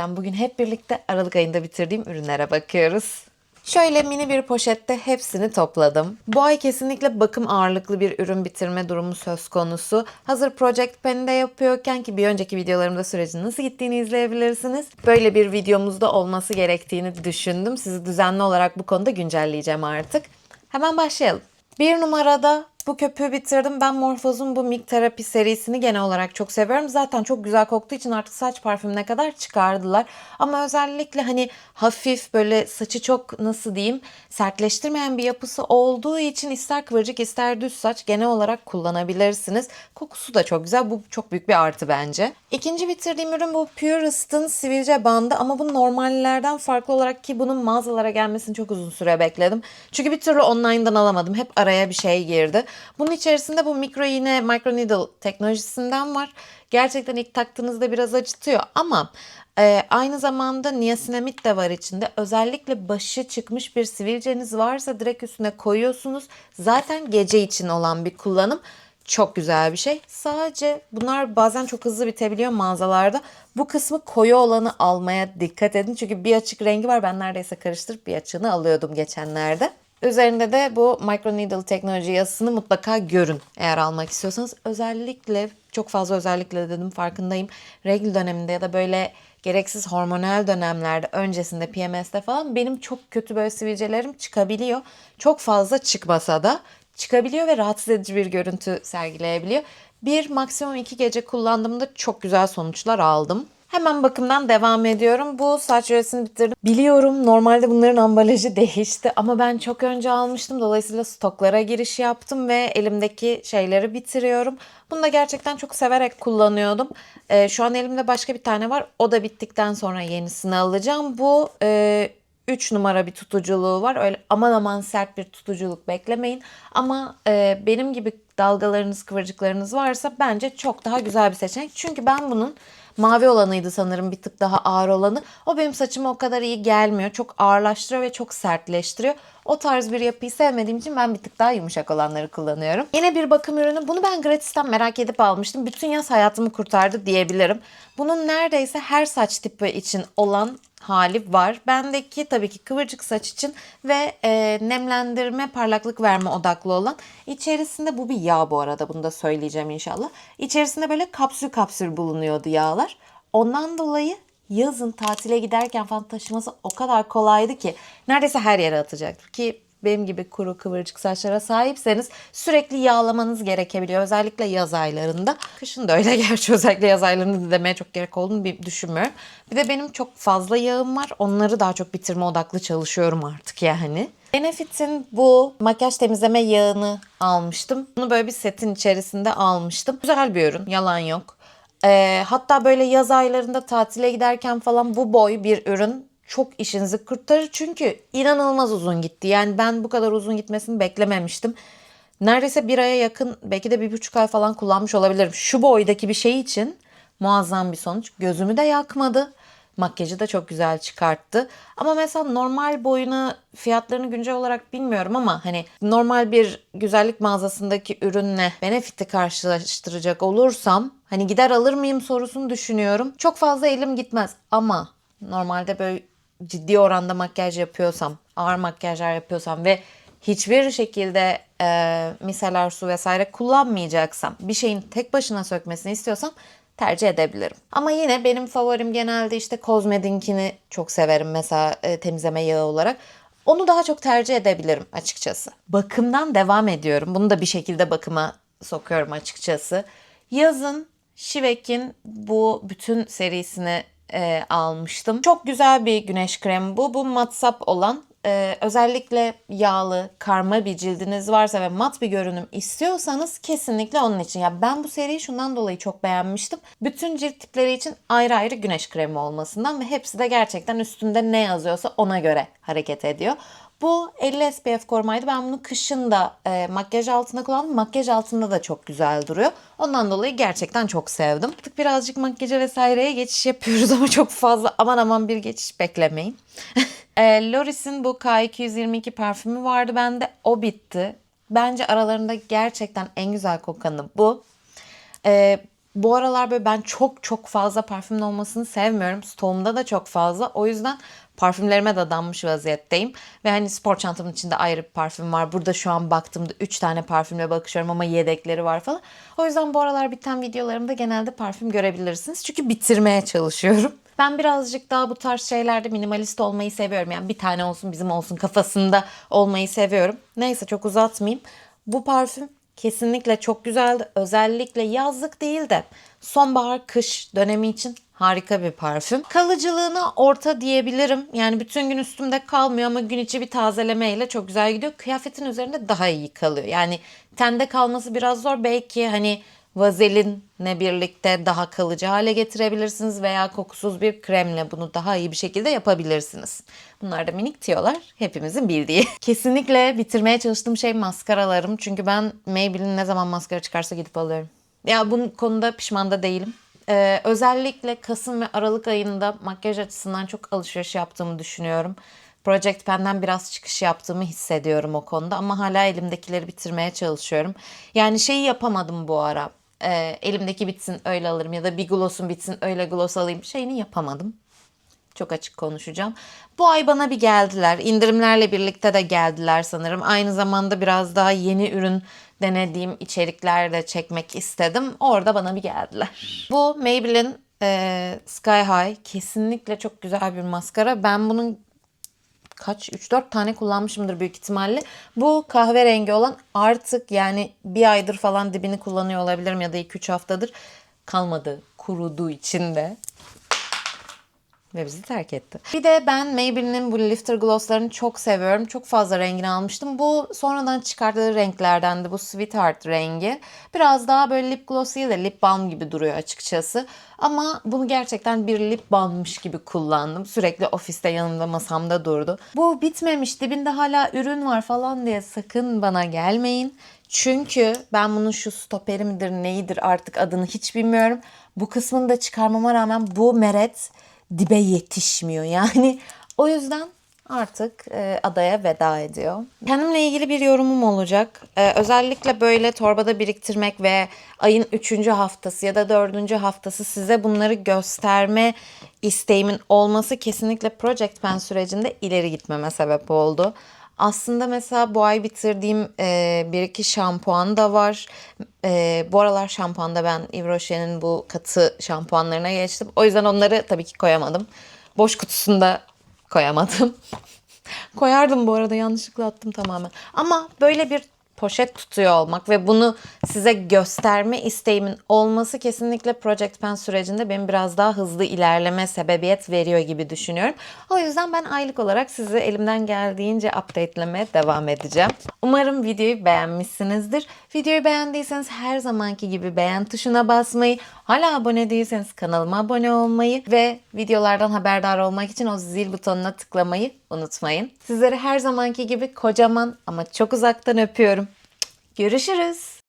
Selam. Bugün hep birlikte Aralık ayında bitirdiğim ürünlere bakıyoruz. Şöyle mini bir poşette hepsini topladım. Bu ay kesinlikle bakım ağırlıklı bir ürün bitirme durumu söz konusu. Hazır Project Pen'de yapıyorken ki bir önceki videolarımda sürecin nasıl gittiğini izleyebilirsiniz. Böyle bir videomuzda olması gerektiğini düşündüm. Sizi düzenli olarak bu konuda güncelleyeceğim artık. Hemen başlayalım. Bir numarada bu köpüğü bitirdim. Ben Morphos'un bu Milk Therapy serisini genel olarak çok seviyorum. Zaten çok güzel koktuğu için artık saç parfümüne kadar çıkardılar. Ama özellikle hani hafif böyle saçı çok nasıl diyeyim sertleştirmeyen bir yapısı olduğu için ister kıvırcık ister düz saç genel olarak kullanabilirsiniz. Kokusu da çok güzel. Bu çok büyük bir artı bence. İkinci bitirdiğim ürün bu Purist'ın sivilce bandı ama bu normallerden farklı olarak ki bunun mağazalara gelmesini çok uzun süre bekledim. Çünkü bir türlü online'dan alamadım. Hep araya bir şey girdi. Bunun içerisinde bu mikro iğne microneedle teknolojisinden var. Gerçekten ilk taktığınızda biraz acıtıyor ama e, aynı zamanda niasinamid de var içinde. Özellikle başı çıkmış bir sivilceniz varsa direkt üstüne koyuyorsunuz. Zaten gece için olan bir kullanım. Çok güzel bir şey. Sadece bunlar bazen çok hızlı bitebiliyor mağazalarda. Bu kısmı koyu olanı almaya dikkat edin. Çünkü bir açık rengi var. Ben neredeyse karıştırıp bir açığını alıyordum geçenlerde. Üzerinde de bu microneedle teknoloji yazısını mutlaka görün eğer almak istiyorsanız. Özellikle çok fazla özellikle dedim farkındayım. Regl döneminde ya da böyle gereksiz hormonal dönemlerde öncesinde PMS'te falan benim çok kötü böyle sivilcelerim çıkabiliyor. Çok fazla çıkmasa da çıkabiliyor ve rahatsız edici bir görüntü sergileyebiliyor. Bir maksimum iki gece kullandığımda çok güzel sonuçlar aldım. Hemen bakımdan devam ediyorum. Bu saç jöresini bitirdim. Biliyorum normalde bunların ambalajı değişti ama ben çok önce almıştım. Dolayısıyla stoklara giriş yaptım ve elimdeki şeyleri bitiriyorum. Bunu da gerçekten çok severek kullanıyordum. Ee, şu an elimde başka bir tane var. O da bittikten sonra yenisini alacağım. Bu e, 3 numara bir tutuculuğu var. Öyle aman aman sert bir tutuculuk beklemeyin. Ama e, benim gibi dalgalarınız, kıvırcıklarınız varsa bence çok daha güzel bir seçenek. Çünkü ben bunun mavi olanıydı sanırım bir tık daha ağır olanı. O benim saçıma o kadar iyi gelmiyor. Çok ağırlaştırıyor ve çok sertleştiriyor. O tarz bir yapıyı sevmediğim için ben bir tık daha yumuşak olanları kullanıyorum. Yine bir bakım ürünü. Bunu ben gratisten merak edip almıştım. Bütün yaz hayatımı kurtardı diyebilirim. Bunun neredeyse her saç tipi için olan hali var. Bendeki tabii ki kıvırcık saç için ve e, nemlendirme, parlaklık verme odaklı olan. İçerisinde bu bir yağ bu arada bunu da söyleyeceğim inşallah. İçerisinde böyle kapsül kapsül bulunuyordu yağlar. Ondan dolayı yazın tatile giderken falan taşıması o kadar kolaydı ki neredeyse her yere atacaktım ki benim gibi kuru kıvırcık saçlara sahipseniz sürekli yağlamanız gerekebiliyor. Özellikle yaz aylarında. Kışın da öyle gerçi özellikle yaz aylarında da demeye çok gerek olduğunu bir düşünmüyorum. Bir de benim çok fazla yağım var. Onları daha çok bitirme odaklı çalışıyorum artık yani. Benefit'in bu makyaj temizleme yağını almıştım. Bunu böyle bir setin içerisinde almıştım. Güzel bir ürün. Yalan yok. Ee, hatta böyle yaz aylarında tatile giderken falan bu boy bir ürün çok işinizi kurtarır. Çünkü inanılmaz uzun gitti. Yani ben bu kadar uzun gitmesini beklememiştim. Neredeyse bir aya yakın belki de bir buçuk ay falan kullanmış olabilirim. Şu boydaki bir şey için muazzam bir sonuç. Gözümü de yakmadı. Makyajı da çok güzel çıkarttı. Ama mesela normal boyunu fiyatlarını güncel olarak bilmiyorum ama hani normal bir güzellik mağazasındaki ürünle Benefit'i karşılaştıracak olursam hani gider alır mıyım sorusunu düşünüyorum. Çok fazla elim gitmez ama normalde böyle ciddi oranda makyaj yapıyorsam, ağır makyajlar yapıyorsam ve hiçbir şekilde e, miseler su vesaire kullanmayacaksam, bir şeyin tek başına sökmesini istiyorsam tercih edebilirim. Ama yine benim favorim genelde işte Cosmedink'ini çok severim mesela e, temizleme yağı olarak. Onu daha çok tercih edebilirim açıkçası. Bakımdan devam ediyorum. Bunu da bir şekilde bakıma sokuyorum açıkçası. Yazın Şivek'in bu bütün serisini e, almıştım. Çok güzel bir güneş kremi bu. Bu matsap olan e, özellikle yağlı, karma bir cildiniz varsa ve mat bir görünüm istiyorsanız kesinlikle onun için. Ya ben bu seriyi şundan dolayı çok beğenmiştim. Bütün cilt tipleri için ayrı ayrı güneş kremi olmasından ve hepsi de gerçekten üstünde ne yazıyorsa ona göre hareket ediyor. Bu 50 SPF korumaydı. Ben bunu kışın da e, makyaj altında kullandım. Makyaj altında da çok güzel duruyor. Ondan dolayı gerçekten çok sevdim. Artık birazcık makyaja vesaireye geçiş yapıyoruz ama çok fazla aman aman bir geçiş beklemeyin. e, Loris'in bu K222 parfümü vardı bende. O bitti. Bence aralarında gerçekten en güzel kokanı bu. E, bu aralar böyle ben çok çok fazla parfümün olmasını sevmiyorum. Stoğumda da çok fazla. O yüzden parfümlerime de danmış vaziyetteyim. Ve hani spor çantamın içinde ayrı bir parfüm var. Burada şu an baktığımda 3 tane parfümle bakışıyorum ama yedekleri var falan. O yüzden bu aralar biten videolarımda genelde parfüm görebilirsiniz. Çünkü bitirmeye çalışıyorum. Ben birazcık daha bu tarz şeylerde minimalist olmayı seviyorum. Yani bir tane olsun bizim olsun kafasında olmayı seviyorum. Neyse çok uzatmayayım. Bu parfüm kesinlikle çok güzeldi. Özellikle yazlık değil de sonbahar kış dönemi için harika bir parfüm. Kalıcılığına orta diyebilirim. Yani bütün gün üstümde kalmıyor ama gün içi bir tazelemeyle çok güzel gidiyor. Kıyafetin üzerinde daha iyi kalıyor. Yani tende kalması biraz zor. Belki hani vazelinle birlikte daha kalıcı hale getirebilirsiniz veya kokusuz bir kremle bunu daha iyi bir şekilde yapabilirsiniz. Bunlar da minik tiyolar hepimizin bildiği. Kesinlikle bitirmeye çalıştığım şey maskaralarım. Çünkü ben Maybelline ne zaman maskara çıkarsa gidip alıyorum. Ya bunun konuda pişman da değilim. Ee, özellikle Kasım ve Aralık ayında makyaj açısından çok alışveriş yaptığımı düşünüyorum. Project Pen'den biraz çıkış yaptığımı hissediyorum o konuda ama hala elimdekileri bitirmeye çalışıyorum. Yani şeyi yapamadım bu ara. Ee, elimdeki bitsin öyle alırım ya da bir gloss'um bitsin öyle gloss alayım şeyini yapamadım. Çok açık konuşacağım. Bu ay bana bir geldiler. İndirimlerle birlikte de geldiler sanırım. Aynı zamanda biraz daha yeni ürün denediğim içerikler de çekmek istedim. Orada bana bir geldiler. Bu Maybelline e, Sky High kesinlikle çok güzel bir maskara. Ben bunun kaç 3-4 tane kullanmışımdır büyük ihtimalle. Bu kahverengi olan artık yani bir aydır falan dibini kullanıyor olabilirim ya da 2-3 haftadır kalmadı. Kuruduğu içinde. Ve bizi terk etti. Bir de ben Maybelline'in bu Lifter Gloss'larını çok seviyorum. Çok fazla rengini almıştım. Bu sonradan çıkardığı renklerdendi. Bu Sweetheart rengi. Biraz daha böyle lip gloss değil de lip balm gibi duruyor açıkçası. Ama bunu gerçekten bir lip balmmış gibi kullandım. Sürekli ofiste yanımda masamda durdu. Bu bitmemiş dibinde hala ürün var falan diye sakın bana gelmeyin. Çünkü ben bunun şu stoperi midir neyidir artık adını hiç bilmiyorum. Bu kısmını da çıkarmama rağmen bu meret dibe yetişmiyor. Yani o yüzden artık e, adaya veda ediyor. Kendimle ilgili bir yorumum olacak. E, özellikle böyle torbada biriktirmek ve ayın 3. haftası ya da 4. haftası size bunları gösterme isteğimin olması kesinlikle Project Pen sürecinde ileri gitmeme sebep oldu. Aslında mesela bu ay bitirdiğim e, bir iki şampuan da var. E, bu aralar şampuanda ben Yves Rocher'in bu katı şampuanlarına geçtim. O yüzden onları tabii ki koyamadım. Boş kutusunda koyamadım. Koyardım bu arada yanlışlıkla attım tamamen. Ama böyle bir poşet tutuyor olmak ve bunu size gösterme isteğimin olması kesinlikle Project Pen sürecinde benim biraz daha hızlı ilerleme sebebiyet veriyor gibi düşünüyorum. O yüzden ben aylık olarak sizi elimden geldiğince update'lemeye devam edeceğim. Umarım videoyu beğenmişsinizdir. Videoyu beğendiyseniz her zamanki gibi beğen tuşuna basmayı, hala abone değilseniz kanalıma abone olmayı ve videolardan haberdar olmak için o zil butonuna tıklamayı unutmayın. Sizleri her zamanki gibi kocaman ama çok uzaktan öpüyorum. Görüşürüz.